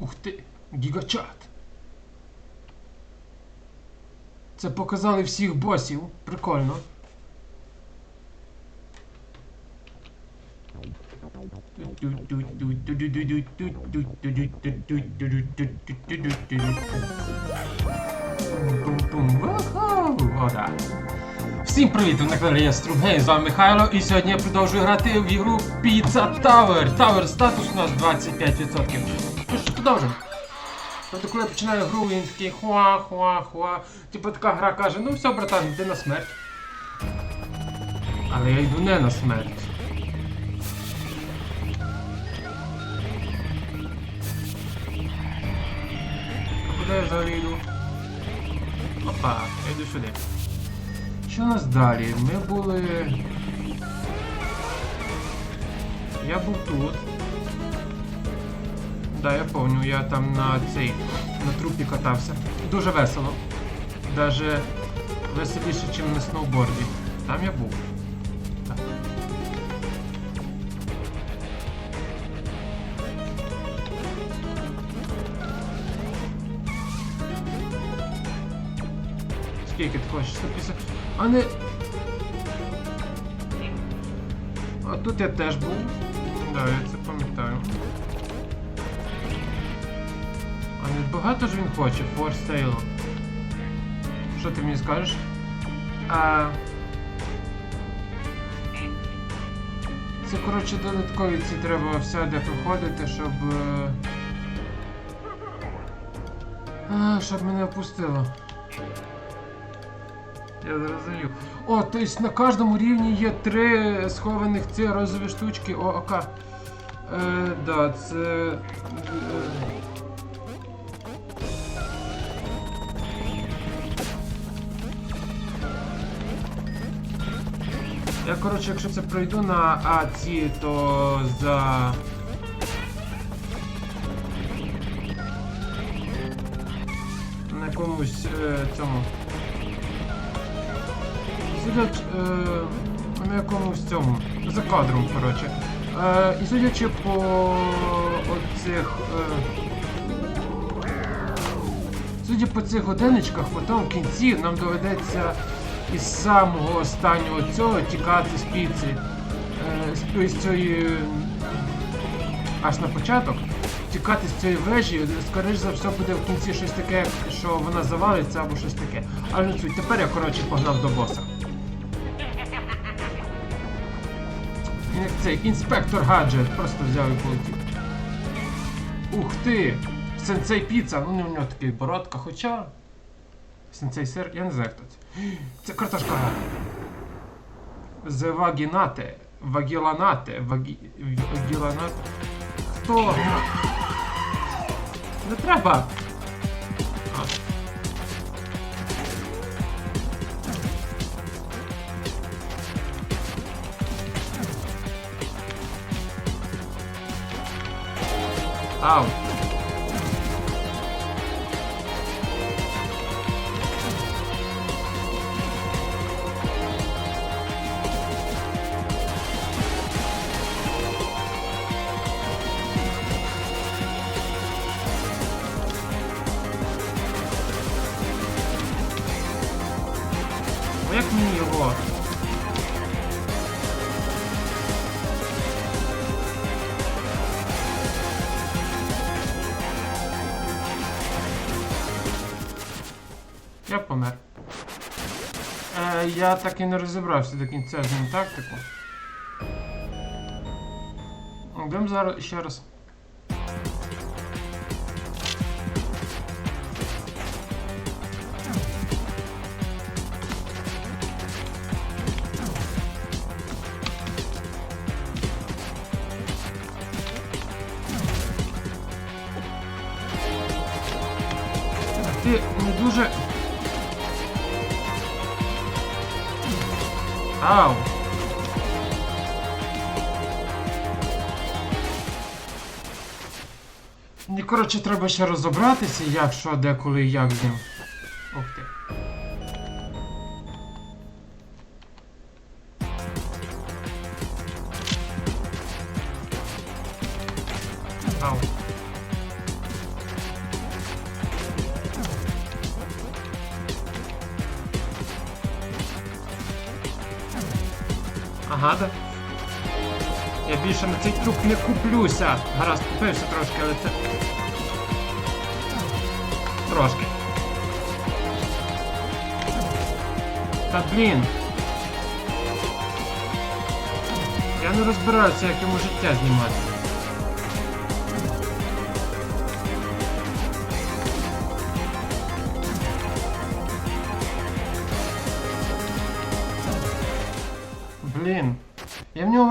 Ух ти, гігачат. Це показали всіх босів. Прикольно. Всім привіт! На каналі я Стругей, з вами Михайло, і сьогодні я продовжую грати в ігру Pizza Tower. Tower статус у нас 25%. Що, продовжуємо. Тобто, коли я починаю гру, він такий хуа-хуа-хуа. Типу така гра каже, ну все, братан, йди на смерть. Але я йду не на смерть. А куди я взагалі йду? Опа, я йду сюди. Що у нас далі? Ми були. Я був тут. Да, я помню, я там на цей на трупі катався. Дуже весело. Даже веселіше, ніж на сноуборді. Там я був. Скільки ти хочеш? 150. А не. А тут я теж був. Да, я це багато ж він хоче, for sale. Що ти мені скажеш? А... Це, коротше, додаткові ці треба всюди проходити, щоб. е, А, щоб мене опустило. Я зрозумів. О, то есть на кожному рівні є три схованих ці розові штучки. О, ока. Е, да, це. Я, коротше, якщо це пройду на АЦі, то за. На якомусь е, цьому. Судять е, на якомусь цьому. За кадром, коротше. Е, і судячи по оцих. Е, Судя по цих годиночках, потім в кінці нам доведеться із самого останнього цього тікати з піци. Е, з, цієї. Аж на початок. Тікати з цієї вежі, скоріш за все буде в кінці щось таке, що вона завалиться або щось таке. Але не суть, тепер я коротше погнав до боса. Як цей інспектор гаджет просто взяв і полетів. Ух ти! Сенсей піца, ну не у нього такий бородка, хоча. Сенсей сир, я не знаю хто це. Це картошка. З вагінате. Вагіланате. Вагі... Вагіланате. Хто? Не треба. А. Ау. Я так і не розібрався до кінця з ним тактику. Йдемо зараз ще раз. Ти не дуже. Ау! Коротше, треба ще розібратися, як що, де, коли, як з Ага, да. Я більше на цей трюк не куплюся. Гаразд, купився трошки, але це. Трошки. Та блін. Я не розбираюся, як йому життя знімати.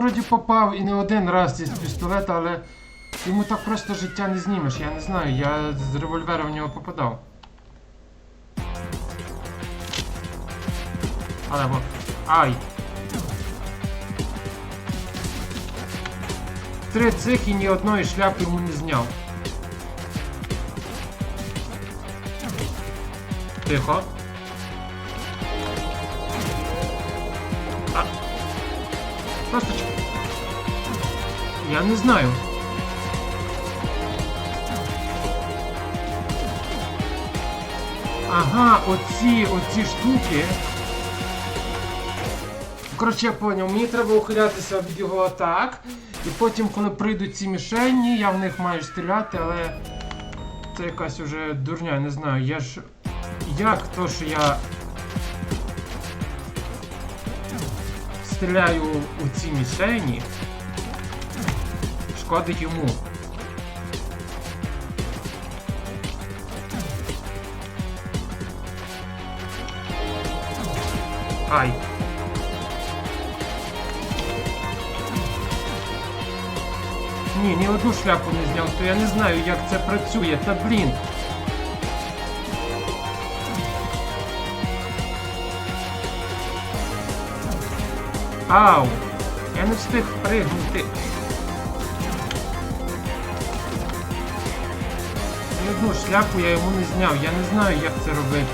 Вроді попав і не один раз із пістолета, але йому так просто життя не знімеш. Я не знаю, я з револьвера в нього попадав. Але бо. Ай! Три цих і ні одної шляпи йому не зняв. Тихо. А. Просто Я не знаю. Ага, оці, оці штуки. Коротше, я поняв, мені треба ухилятися від його атак. І потім, коли прийдуть ці мішені, я в них маю стріляти, але це якась уже дурня, не знаю. Я ж. Як то, що я стріляю у ці мішені, шкодить йому. Ай. Ні, ні одну шляпу не зняв, то я не знаю, як це працює. Та блін. Ау! Я не встиг пригнути. Одну шляпу я йому не зняв, я не знаю, як це робити.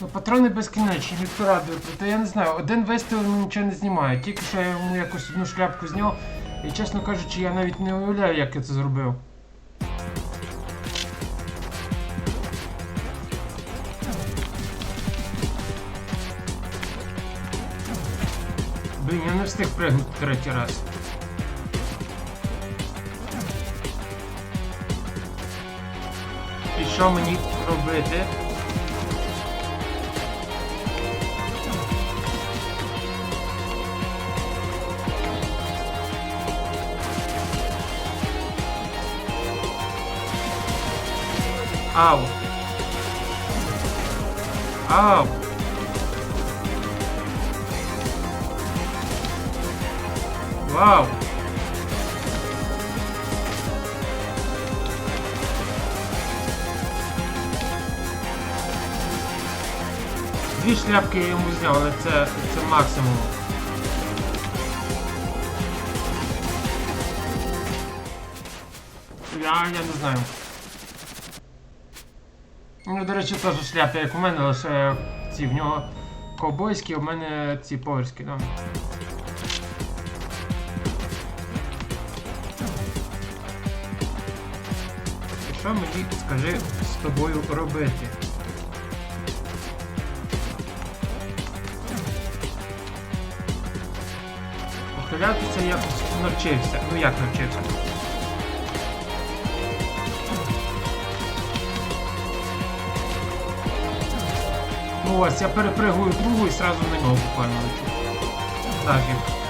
Ну, патрони безкінечні, ніхто радує, проте я не знаю, один вистріл йому нічого не знімає. Тільки що я йому якось одну шляпку зняв, і чесно кажучи, я навіть не уявляю, як я це зробив. Блін, я не встиг пригнути третій раз. І що мені робити? Ау. Ау. Вау. Дві шляпки я йому зняв, але це, це максимум. Я, я не знаю. Ну, до речі, теж шляпи, як у мене, лише ці в нього ковбойські, в мене ці польські, да. Що мені, скажи, з тобою робити? Похилятися якось навчився. Ну як навчився? Ну ось, я перепригую другу і сразу на нього буквально лечу. Так як.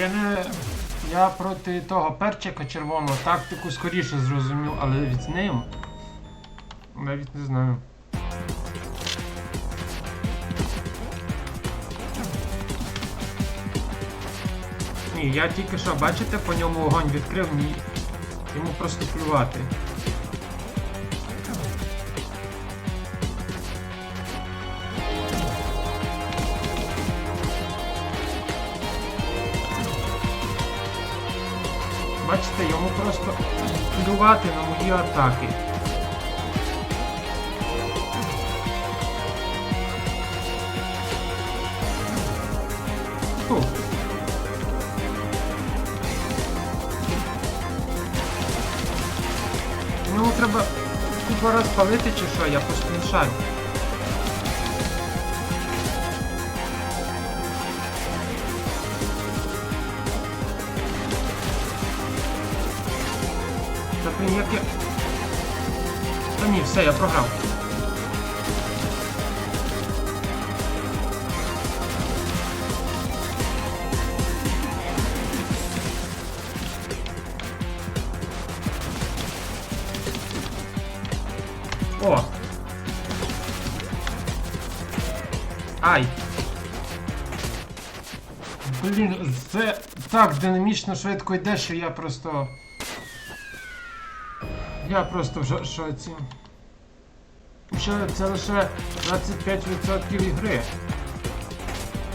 Я не. Я проти того перчика червоного тактику скоріше зрозумів, але від ним. Навіть не знаю. Ні, я тільки що, бачите, по ньому вогонь відкрив, ні. Йому просто плювати. Плювати на мої атаки. Фу. Ну, треба купу раз чи що, я просто все, я програв. О! Ай! Блін, це так динамічно швидко йде, що я просто. Я просто в шоці. Ще це лише 25% ігри.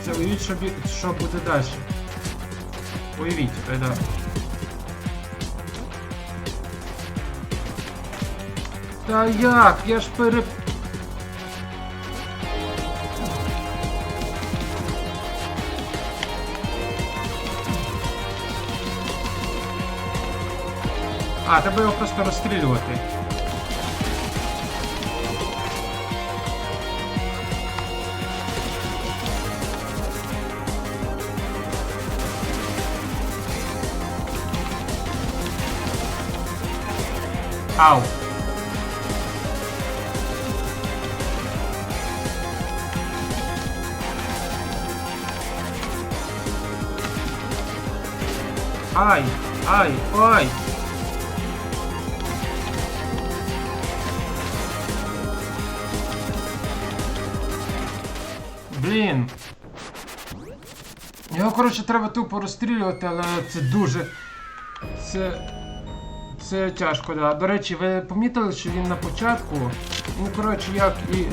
Це уявіть, що, бі- що буде далі. Уявіть, да. Та як? Я ж пере... А, треба його просто розстрілювати. Ау. Ай, ай, ай. Блін. Його, коротше, треба тупо розстрілювати, але це дуже. Це. Це тяжко, да. До речі, ви помітили, що він на початку. Ну, коротше, як і.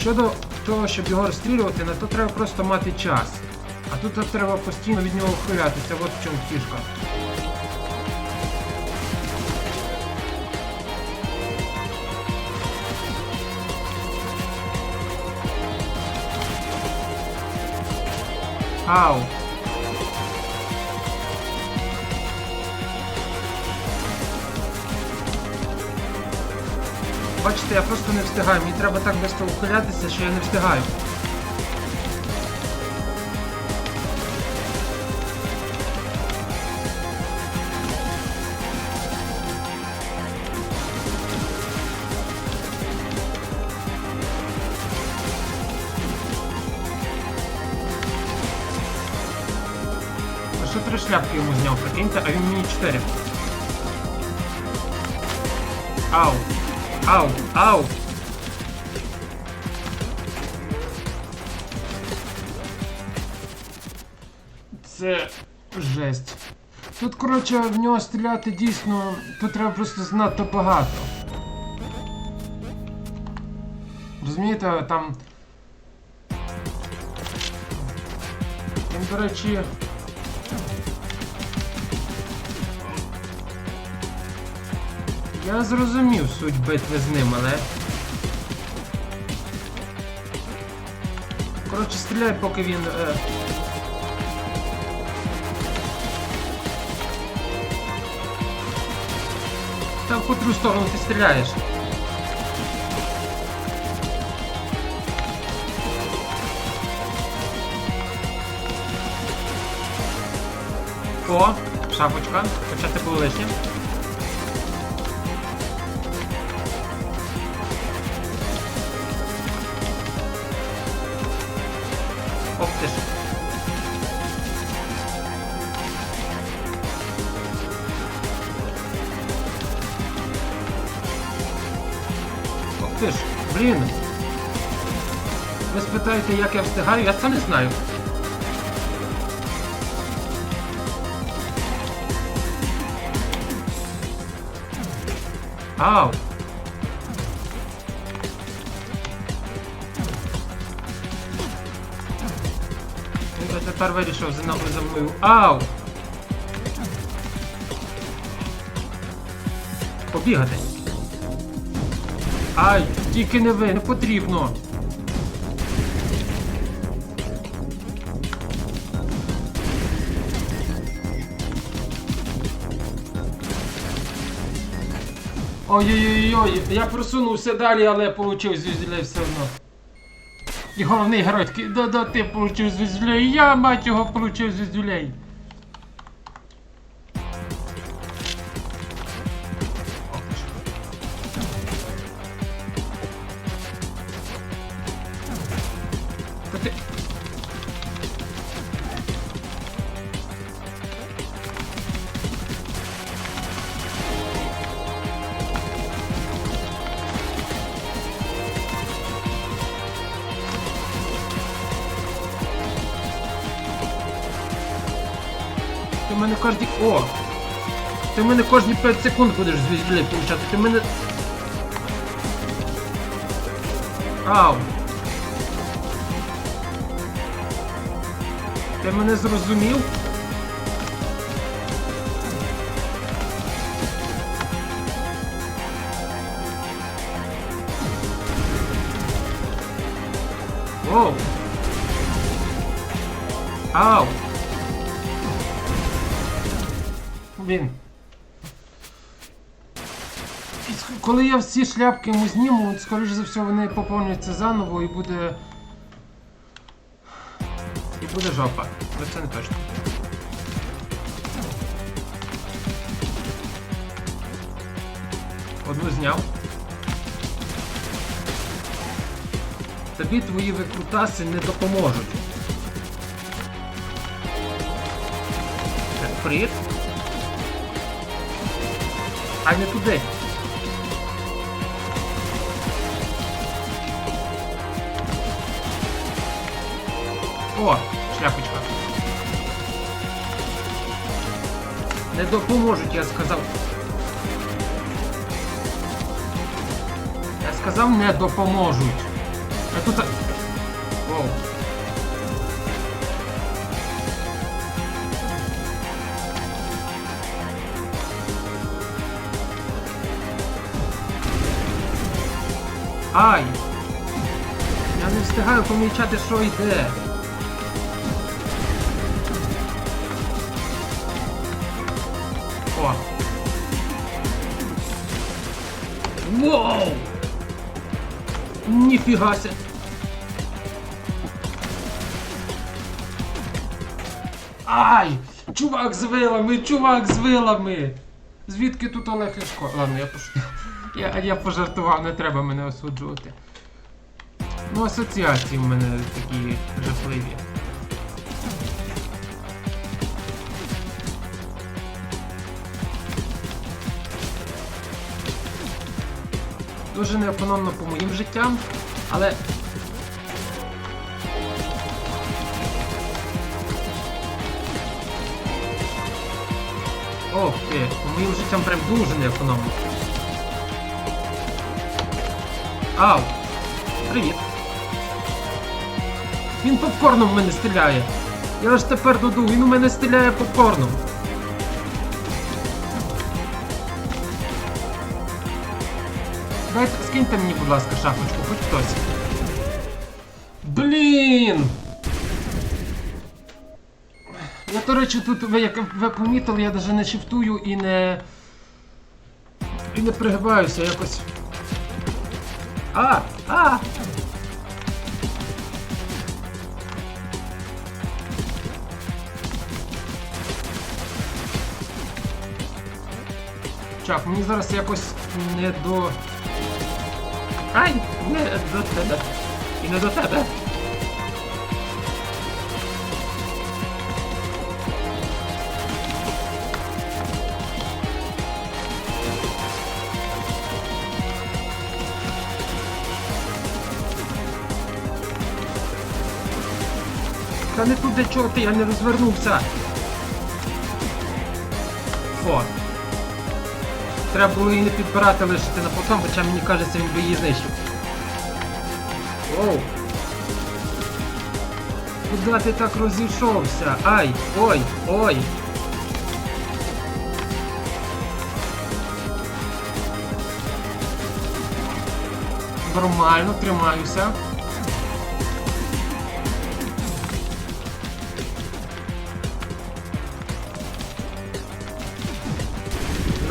Щодо того, щоб його розстрілювати, на то треба просто мати час. А тут треба постійно від нього ухилятися, от в чому фішка. Бачите, я просто не встигаю. Мені треба так швидко ухилятися, що я не встигаю. 5, а він мені 4. Ау! Ау! Ау! Це жесть. Тут, коротше, в нього стріляти дійсно тут треба просто знати багато. Розумієте, там... Там, до речі... Я зрозумів суть битви з ним, але. Коротше, стріляй, поки він. Е... Та в котру сторону ти стріляєш. О, шапочка, хоча це було лишнє. Ви спитаєте, як я встигаю, я це не знаю. Ау! тепер вирішив за мною. Ау! Побігати. Ай, тільки не ви, не потрібно. Ой-ой-ой, я просунувся далі, але получив звіздюлей все одно. І головний герой такий, да-да, ти получив звіздюлей, я, мать його, получив звіздюлей. Ти мене кожні... О! Ти мене кожні 5 секунд будеш звіздюлей получати, ти мене... Ау! Ти мене зрозумів? Воу! Ау! Я всі шляпки йому зніму, скоріш за все вони поповнюються заново і буде. І буде жопа. Але це не точно. Одну зняв. Тобі твої викрутаси не допоможуть. Так, Привіт. А не туди. О, шляпочка. Не допоможуть, я сказав. Я сказав, не допоможуть. А тут. Воу. Ай! Я не встигаю помічати, що йде. Ніфіга ся! Ай! Чувак з вилами! Чувак з вилами! Звідки тут Олег Ляшко? Ладно, я пош... я, я пожартував, не треба мене осуджувати. Ну, асоціації в мене такі жахливі. Дуже неекономно по моїм життям, Ох ти, по моїм життям прям дуже неекономно. Ау! Привіт! Він попкорном в мене стріляє. Я ж тепер дуду, він у мене стріляє попкорном. Дайте, мені, будь ласка, шапочку, хоч хтось. Блін! Я, до речі, тут, ви як ви помітили, я навіть не шифтую і не. І не пригибаюся якось. А! А! Чак, мені зараз якось не до. Ай! Не до тебе. І не до тебе. Та не туди чого ти, я не розвернувся. Треба було її не підбирати лишити на потом, хоча мені кажеться, він би її знищив. Оу. Куди ти так розійшовся? Ай! Ой! Ой! Нормально, тримаюся.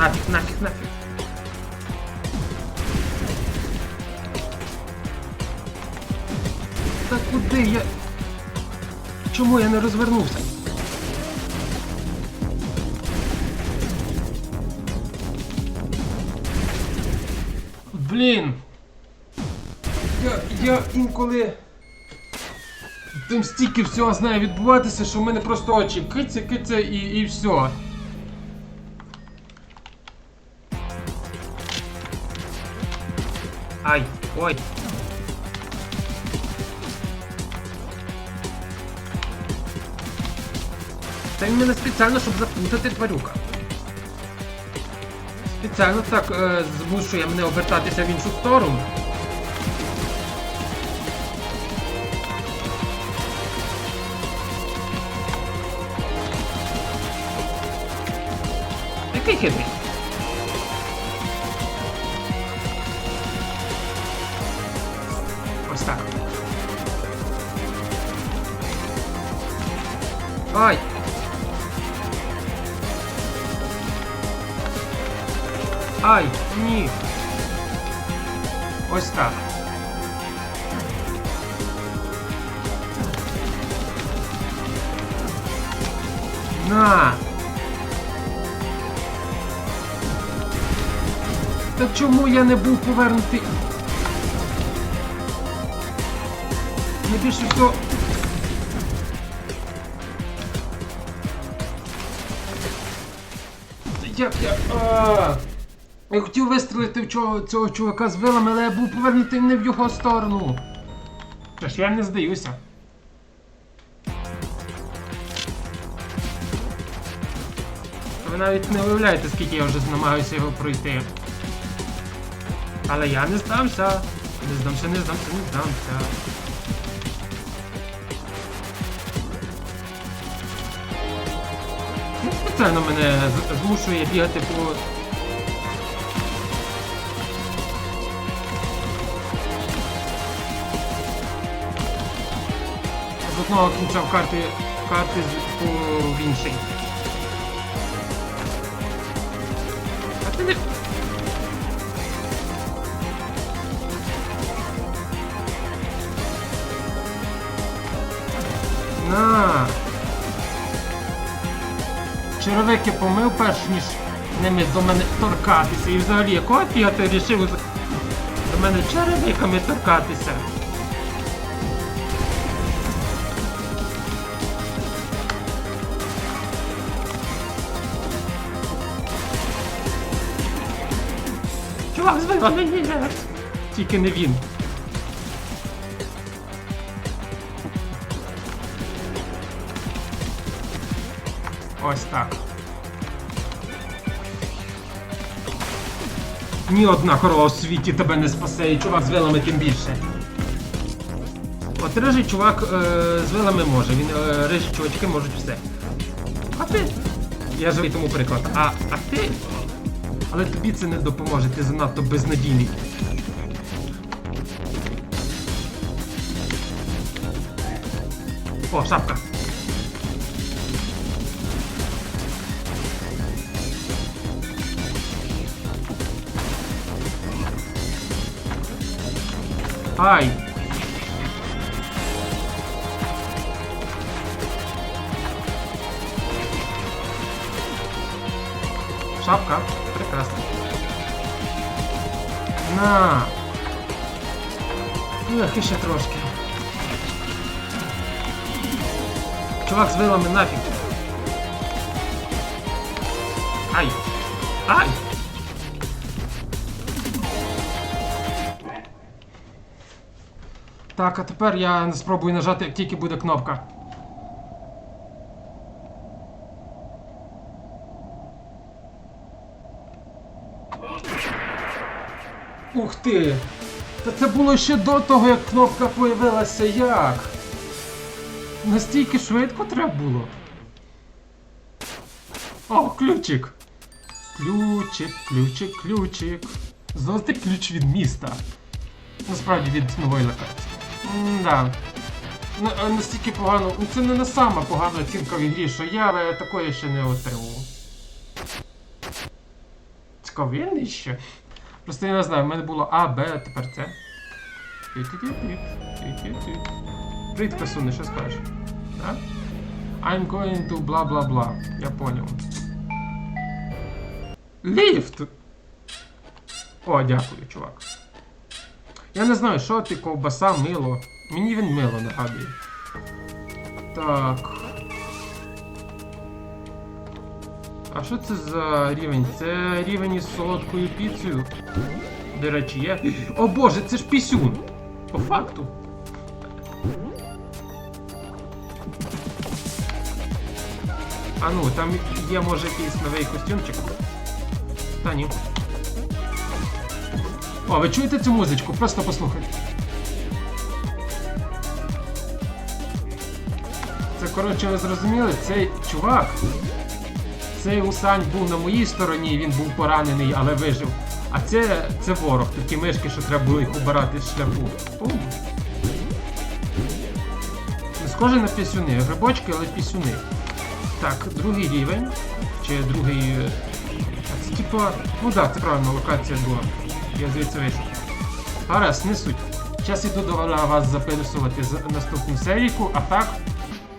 Нафіг, нафіг, нафіг. Та куди я. Чому я не розвернувся? Блін. Я, я інколи. Там стільки всього знає відбуватися, що в мене просто очі киця, киця і, і все. Ай, ой. Це він мене спеціально, щоб заплутати тварюка. Спеціально так е, змушує мене обертатися в іншу сторону. Який хитрий? Я не був повернутий? Не більше всього. Як я. А, я хотів вистрілити в чого, цього чувака з вилами, але я був повернутий не в його сторону. Тож я не здаюся. Ви навіть не уявляєте, скільки я вже намагаюся його пройти. Але я не здамся. Не здамся, не здамся, не здамся. Ну, Спеціально мене змушує бігати по. З одного кінця в карти, карти з- по в інший. На. Черевики помив перш ніж ними до мене торкатися. І взагалі, якого фіга ти вирішив до мене черевиками торкатися? Чувак, збила мені! Тільки не він. Ось так. Ні одна корова у світі тебе не спасе, і чувак з вилами тим більше. От рижий чувак е, з вилами може, він е, рижі чувачки можуть все. А ти? Я живий тому приклад. А, а ти? Але тобі це не допоможе, ти занадто безнадійний. О, шапка. Ай! Шапка. Прекрасно. На! Ех, іще трошки. Чувак з вилами нафіг. Ай! Ай! Так, а тепер я спробую нажати, як тільки буде кнопка. Ух ти! Та це було ще до того, як кнопка появилася як? настільки швидко треба було. О, ключик. Ключик, ключик, ключик. Золотий ключ від міста. Насправді від нової локації. М-да. Настільки погано. Ну це не на сама погана оцінка в ігрі, що я але такої ще не отримував. Цікаво, він іще. Просто я не знаю, в мене було А, Б, а тепер це. Привіт, красуни, що скажеш? Да? I'm going to bla bla bla. Я поняв. Ліфт! О, дякую, чувак. Я не знаю, що ти, ковбаса, мило. Мені він мило нагадує. Так. А що це за рівень? Це рівень із солодкою піцею. До речі, є. О боже, це ж пісюн! По факту. А ну, там є може якийсь новий костюмчик. Та ні. О, ви чуєте цю музичку? Просто послухайте. Це, коротше, ви зрозуміли, цей чувак. Цей Усань був на моїй стороні, він був поранений, але вижив. А це, це ворог, такі мишки, що треба було їх убирати з шляху. Не схоже на пісюни, грибочки, але пісюни. Так, другий рівень. Чи другий. е, Це типа. Ну так, це правильно, локація була. Я звідси вийшов. Гаразд, не суть. Зараз іду до вас записувати за- наступну серійку, а так.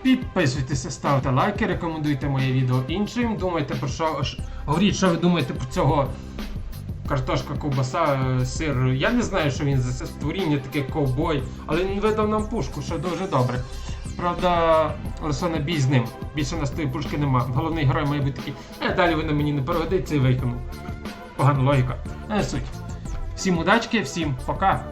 Підписуйтеся, ставте лайки, рекомендуйте моє відео іншим. Думайте про що. Говоріть, що ви думаєте про цього картошка, ковбаса, е, сир. Я не знаю, що він за це створіння, таке ковбой, але він видав нам пушку, що дуже добре. Правда, Лесона бій з ним. Більше нас тої пушки нема. Головний герой має бути такий, е, далі ви на мені не пригодиться і викинув. Погана логіка. Не суть. Всім удачки, всім пока.